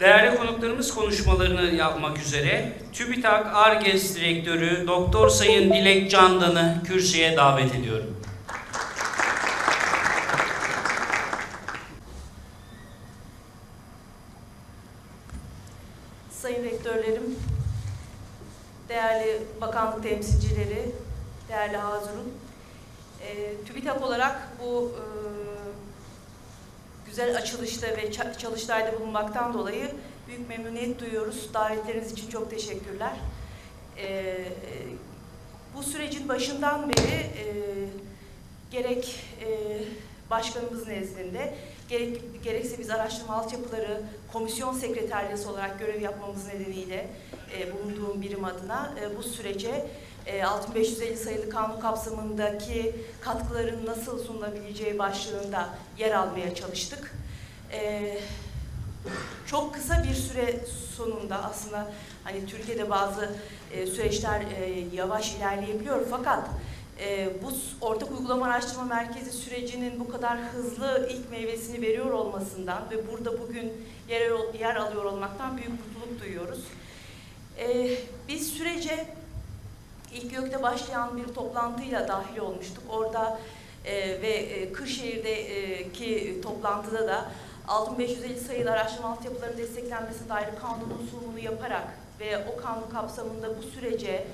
Değerli konuklarımız konuşmalarını yapmak üzere TÜBİTAK ARGES Direktörü Doktor Sayın Dilek Candan'ı kürsüye davet ediyorum. Sayın rektörlerim, değerli bakanlık temsilcileri, değerli Hazırun, e, TÜBİTAK olarak bu e, güzel açılışta ve ça- çalıştayda bulunmaktan dolayı büyük memnuniyet duyuyoruz. Davetleriniz için çok teşekkürler. E, bu sürecin başından beri e, gerek e, başkanımız nezdinde gerek, gerekse biz araştırma altyapıları komisyon sekreterliği olarak görev yapmamız nedeniyle e, bulunduğum birim adına e, bu sürece e, 6550 sayılı kanun kapsamındaki katkıların nasıl sunulabileceği başlığında yer almaya çalıştık. E, çok kısa bir süre sonunda aslında hani Türkiye'de bazı e, süreçler e, yavaş ilerleyebiliyor fakat e, bu ortak uygulama araştırma merkezi sürecinin bu kadar hızlı ilk meyvesini veriyor olmasından ve burada bugün yer, yer alıyor olmaktan büyük mutluluk duyuyoruz. E, biz sürece ilk YÖK'te başlayan bir toplantıyla dahil olmuştuk. Orada e, ve e, Kırşehir'deki toplantıda da 6550 sayılı araştırma altyapılarının desteklenmesi dair kanunun sunumunu yaparak ve o kanun kapsamında bu sürece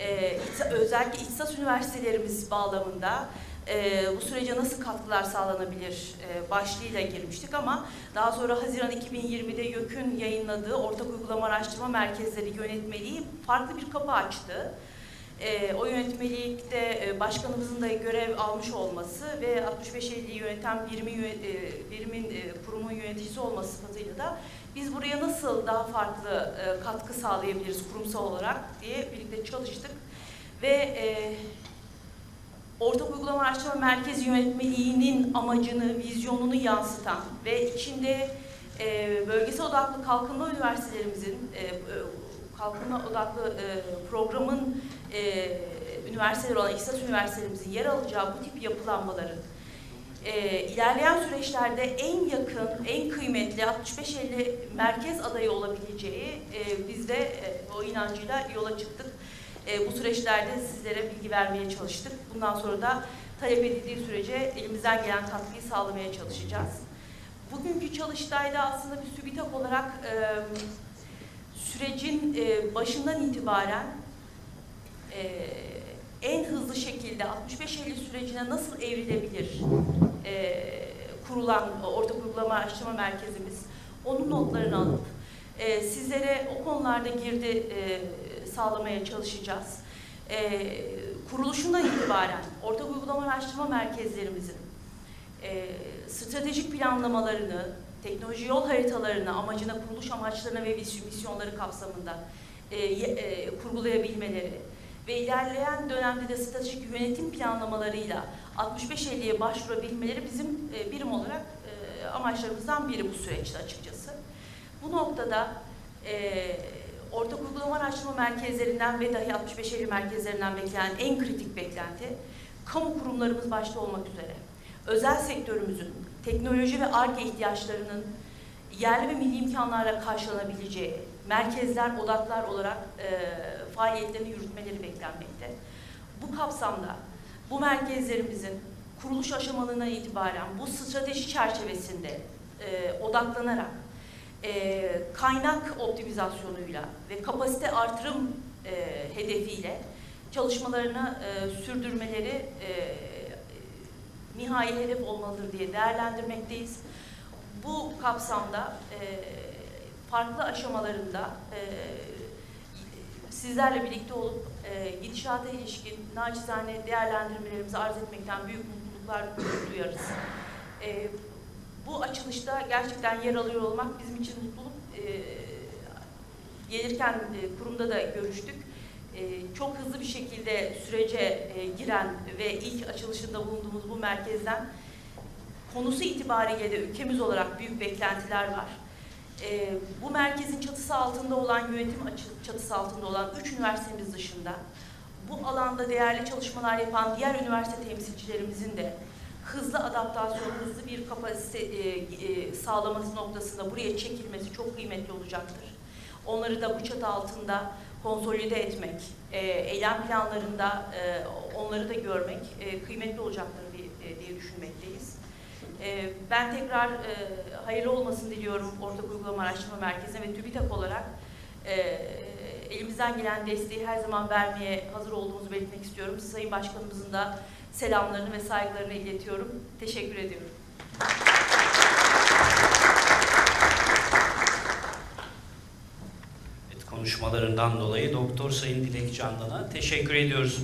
e, özellikle ihtisas üniversitelerimiz bağlamında e, bu sürece nasıl katkılar sağlanabilir e, başlığıyla girmiştik ama daha sonra Haziran 2020'de YÖK'ün yayınladığı Ortak Uygulama Araştırma Merkezleri Yönetmeliği farklı bir kapı açtı. E, o yönetmelikte e, başkanımızın da görev almış olması ve 6550'yi yöneten birimi, yö- e, birimin e, kurumun yöneticisi olması sıfatıyla da biz buraya nasıl daha farklı e, katkı sağlayabiliriz kurumsal olarak diye birlikte çalıştık. Ve e, Ortak Uygulama Araştırma Merkezi Yönetmeliği'nin amacını, vizyonunu yansıtan ve içinde e, bölgesel odaklı kalkınma üniversitelerimizin, e, kalkınma odaklı e, programın e, üniversiteleri olan İhtisas Üniversitelerimizin yer alacağı bu tip yapılanmaların e, ilerleyen süreçlerde en yakın, en kıymetli 65-50 merkez adayı olabileceği e, biz de e, o inancıyla yola çıktık. E, bu süreçlerde sizlere bilgi vermeye çalıştık. Bundan sonra da talep edildiği sürece elimizden gelen katkıyı sağlamaya çalışacağız. Bugünkü çalıştayda aslında bir TÜBİTAK olarak e, sürecin e, başından itibaren e, en hızlı şekilde 65-50 sürecine nasıl evrilebilir e, kurulan ortak uygulama araştırma merkezimiz onun notlarını alıp e, sizlere o konularda girdi e, sağlamaya çalışacağız. E, kuruluşundan itibaren ortak uygulama araştırma merkezlerimizin e, stratejik planlamalarını, teknoloji yol haritalarını, amacına, kuruluş amaçlarına ve misyonları kapsamında e, e, kurgulayabilmeleri ve ilerleyen dönemde de stratejik yönetim planlamalarıyla 65-50'ye başvurabilmeleri bizim e, birim olarak e, amaçlarımızdan biri bu süreçte açıkçası. Bu noktada e, ortak uygulama araştırma merkezlerinden ve dahi 65-50 merkezlerinden beklenen en kritik beklenti, kamu kurumlarımız başta olmak üzere, özel sektörümüzün teknoloji ve ARGE ihtiyaçlarının yerli ve milli imkanlarla karşılanabileceği merkezler, odaklar olarak e, faaliyetlerini yürütmeleri beklenmekte. Bu kapsamda bu merkezlerimizin kuruluş aşamalarından itibaren bu strateji çerçevesinde e, odaklanarak e, kaynak optimizasyonuyla ve kapasite artırım e, hedefiyle çalışmalarını e, sürdürmeleri e, nihai hedef olmalıdır diye değerlendirmekteyiz. Bu kapsamda e, farklı aşamalarında e, sizlerle birlikte olup e, gidişata ilişkin naçizane değerlendirmelerimizi arz etmekten büyük mutluluklar duyarız. E, bu açılışta gerçekten yer alıyor olmak bizim için mutluluk. E, gelirken e, kurumda da görüştük. E, çok hızlı bir şekilde sürece e, giren ve ilk açılışında bulunduğumuz bu merkezden konusu itibariyle de ülkemiz olarak büyük beklentiler var. E, bu merkezin çatısı altında olan, yönetim çatısı altında olan üç üniversitemiz dışında bu alanda değerli çalışmalar yapan diğer üniversite temsilcilerimizin de hızlı adaptasyon, hızlı bir kapasite sağlaması noktasında buraya çekilmesi çok kıymetli olacaktır. Onları da bu çatı altında konsolide etmek, e, eylem planlarında e, onları da görmek e, kıymetli olacaktır diye, e, diye düşünmekteyiz. E, ben tekrar e, hayırlı olmasını diliyorum Ortak Uygulama Araştırma Merkezi'ne ve TÜBİTAK olarak e, elimizden gelen desteği her zaman vermeye hazır olduğumuzu belirtmek istiyorum. Sayın Başkanımızın da selamlarını ve saygılarını iletiyorum. Teşekkür ediyorum. Evet, konuşmalarından dolayı Doktor Sayın Dilek Candan'a teşekkür ediyoruz.